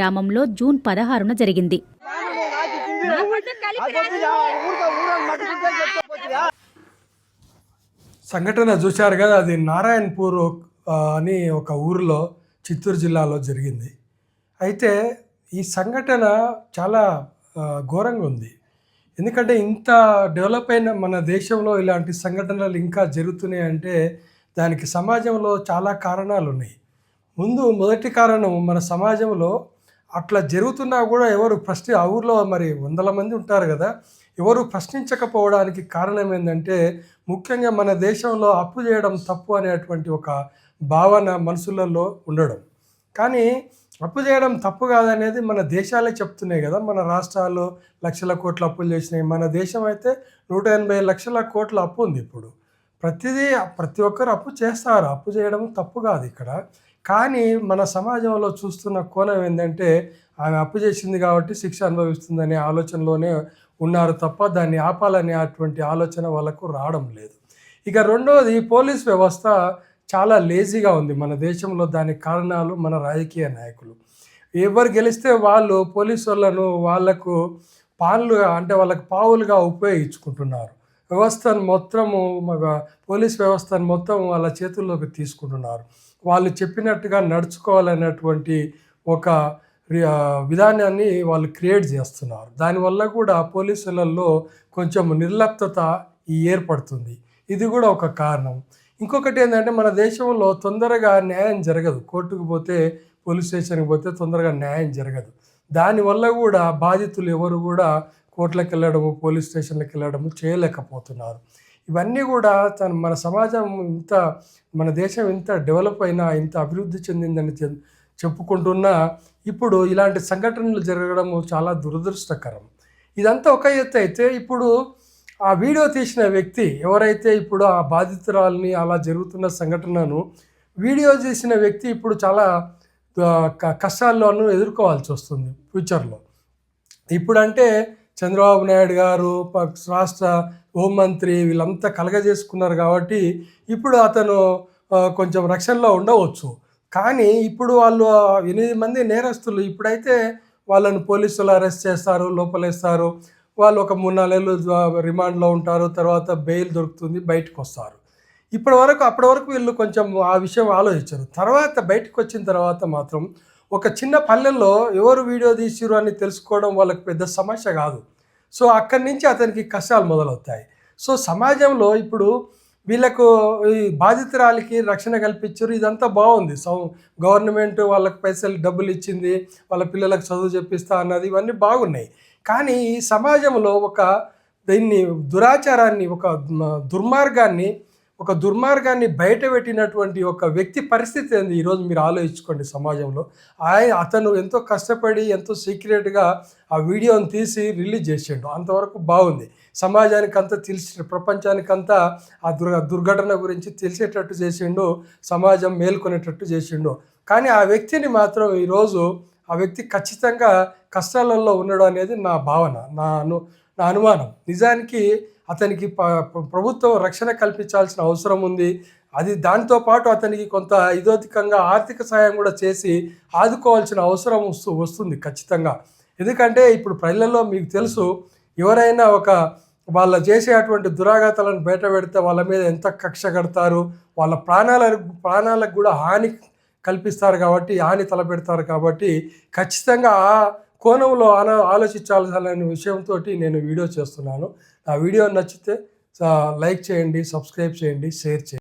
గ్రామంలో జూన్ పదహారున జరిగింది. సంఘటన చూశారు కదా అది నారాయణపూర్ అని ఒక ఊరిలో చిత్తూరు జిల్లాలో జరిగింది. అయితే ఈ సంఘటన చాలా ఘోరంగా ఉంది. ఎందుకంటే ఇంత డెవలప్ అయిన మన దేశంలో ఇలాంటి సంఘటనలు ఇంకా జరుగుతున్నాయి అంటే దానికి సమాజంలో చాలా కారణాలు ఉన్నాయి ముందు మొదటి కారణం మన సమాజంలో అట్లా జరుగుతున్నా కూడా ఎవరు ప్రశ్న ఆ ఊర్లో మరి వందల మంది ఉంటారు కదా ఎవరు ప్రశ్నించకపోవడానికి కారణం ఏంటంటే ముఖ్యంగా మన దేశంలో అప్పు చేయడం తప్పు అనేటువంటి ఒక భావన మనసులలో ఉండడం. కానీ అప్పు చేయడం తప్పు కాదనేది మన దేశాలే చెప్తున్నాయి కదా మన రాష్ట్రాలు లక్షల కోట్ల అప్పులు చేసినాయి మన దేశం అయితే నూట ఎనభై లక్షల కోట్ల అప్పు ఉంది ఇప్పుడు. ప్రతిదీ ప్రతి ఒక్కరు అప్పు చేస్తారు అప్పు చేయడం తప్పు కాదు ఇక్కడ. కానీ మన సమాజంలో చూస్తున్న కోణం ఏంటంటే ఆమె అప్పు చేసింది కాబట్టి శిక్ష అనుభవిస్తుందనే ఆలోచనలోనే ఉన్నారు తప్ప దాన్ని ఆపాలనే అటువంటి ఆలోచన వాళ్ళకు రావడం లేదు. ఇక రెండవది పోలీస్ వ్యవస్థ చాలా లేజీగా ఉంది మన దేశంలో. దానికి కారణాలు మన రాజకీయ నాయకులు. ఎవరు గెలిస్తే వాళ్ళు పోలీసు వాళ్ళను వాళ్ళకు పాన్లుగా అంటే వాళ్ళకు పావులుగా ఉపయోగించుకుంటున్నారు. వ్యవస్థను మొత్తము పోలీస్ వ్యవస్థను మొత్తం వాళ్ళ చేతుల్లోకి తీసుకుంటున్నారు. వాళ్ళు చెప్పినట్టుగా నడుచుకోవాలనేటువంటి ఒక విధానాన్ని వాళ్ళు క్రియేట్ చేస్తున్నారు. దానివల్ల కూడా పోలీసులలో కొంచెం నిర్లప్తత ఏర్పడుతుంది. ఇది కూడా ఒక కారణం. ఇంకొకటి ఏంటంటే మన దేశంలో తొందరగా న్యాయం జరగదు. కోర్టుకు పోతే పోలీస్ స్టేషన్కి పోతే తొందరగా న్యాయం జరగదు. దానివల్ల కూడా బాధితులు ఎవరు కూడా కోర్టులకు వెళ్ళడము పోలీస్ స్టేషన్లకు వెళ్ళడము చేయలేకపోతున్నారు. ఇవన్నీ కూడా తన మన సమాజం ఇంత మన దేశం ఇంత డెవలప్ అయినా ఇంత అభివృద్ధి చెందిందని చె- చెప్పుకుంటున్నా ఇప్పుడు ఇలాంటి సంఘటనలు జరగడము చాలా దురదృష్టకరం. ఇదంతా ఒక ఎత్తు అయితే ఇప్పుడు ఆ వీడియో తీసిన వ్యక్తి ఎవరైతే ఇప్పుడు ఆ బాధితురాల్ని అలా జరుగుతున్న సంఘటనను వీడియో తీసిన వ్యక్తి ఇప్పుడు చాలా కష్టాల్లోనూ ఎదుర్కోవాల్సి వస్తుంది ఫ్యూచర్లో. ఇప్పుడంటే చంద్రబాబు నాయుడు గారు రాష్ట్ర హోంమంత్రి వీళ్ళంతా కలగజేసుకున్నారు కాబట్టి ఇప్పుడు అతను కొంచెం రక్షణలో ఉండవచ్చు. కానీ ఇప్పుడు వాళ్ళు ఎనిమిది మంది నేరస్తులు ఇప్పుడైతే వాళ్ళని పోలీసులు అరెస్ట్ చేస్తారు లోపలేస్తారు. వాళ్ళు ఒక మూడు నాలుగేళ్ళు రిమాండ్లో ఉంటారు తర్వాత బెయిల్ దొరుకుతుంది బయటకు వస్తారు ఇప్పటి వరకు అప్పటి వరకు వీళ్ళు కొంచెం ఆ విషయం ఆలోచించారు. తర్వాత బయటకు వచ్చిన తర్వాత మాత్రం ఒక చిన్న పల్లెల్లో ఎవరు వీడియో తీసిరు అని తెలుసుకోవడం వాళ్ళకి పెద్ద సమస్య కాదు. సో అక్కడి నుంచి అతనికి కష్టాలు మొదలవుతాయి. సో సమాజంలో ఇప్పుడు వీళ్ళకు ఈ బాధితురాలికి రక్షణ కల్పించారు ఇదంతా బాగుంది. సౌ గవర్నమెంట్ వాళ్ళకి పైసలు డబ్బులు ఇచ్చింది వాళ్ళ పిల్లలకు చదువు చెప్పిస్తా అన్నది ఇవన్నీ బాగున్నాయి. కానీ ఈ సమాజంలో ఒక దీన్ని దురాచారాన్ని ఒక దుర్మార్గాన్ని ఒక దుర్మార్గాన్ని బయట పెట్టినటువంటి ఒక వ్యక్తి పరిస్థితి ఏంది? ఈరోజు మీరు ఆలోచించుకోండి సమాజంలో. ఆయన అతను ఎంతో కష్టపడి ఎంతో సీక్రెట్గా ఆ వీడియోని తీసి రిలీజ్ చేసిండు. అంతవరకు బాగుంది. సమాజానికంతా తెలిసి ప్రపంచానికంతా ఆ దుర్గ దుర్ఘటన గురించి తెలిసేటట్టు చేసిండు. సమాజం మేల్కొనేటట్టు చేసిండు. కానీ ఆ వ్యక్తిని మాత్రం ఈరోజు ఆ వ్యక్తి ఖచ్చితంగా కష్టాలలో ఉండడం అనేది నా భావన నా అను నా అనుమానం. నిజానికి అతనికి ప- ప్రభుత్వం రక్షణ కల్పించాల్సిన అవసరం ఉంది. అది దాంతోపాటు అతనికి కొంత ఇదోధికంగా ఆర్థిక సహాయం కూడా చేసి ఆదుకోవాల్సిన అవసరం వస్తు వస్తుంది ఖచ్చితంగా. ఎందుకంటే ఇప్పుడు ప్రజలలో మీకు తెలుసు ఎవరైనా ఒక వాళ్ళ చేసేటువంటి దురాఘాతాలను బయట పెడితే వాళ్ళ మీద ఎంత కక్ష కడతారు వాళ్ళ ప్రాణాలకు ప్రాణాలకు కూడా హాని కల్పిస్తారు కాబట్టి హాని తలపెడతారు కాబట్టి ఖచ్చితంగా ఆ కోణంలో ఆలో ఆలోచించాల్సిన విషయంతో నేను వీడియో చేస్తున్నాను. ఆ వీడియో నచ్చితే లైక్ చేయండి సబ్స్క్రైబ్ చేయండి షేర్ చేయండి.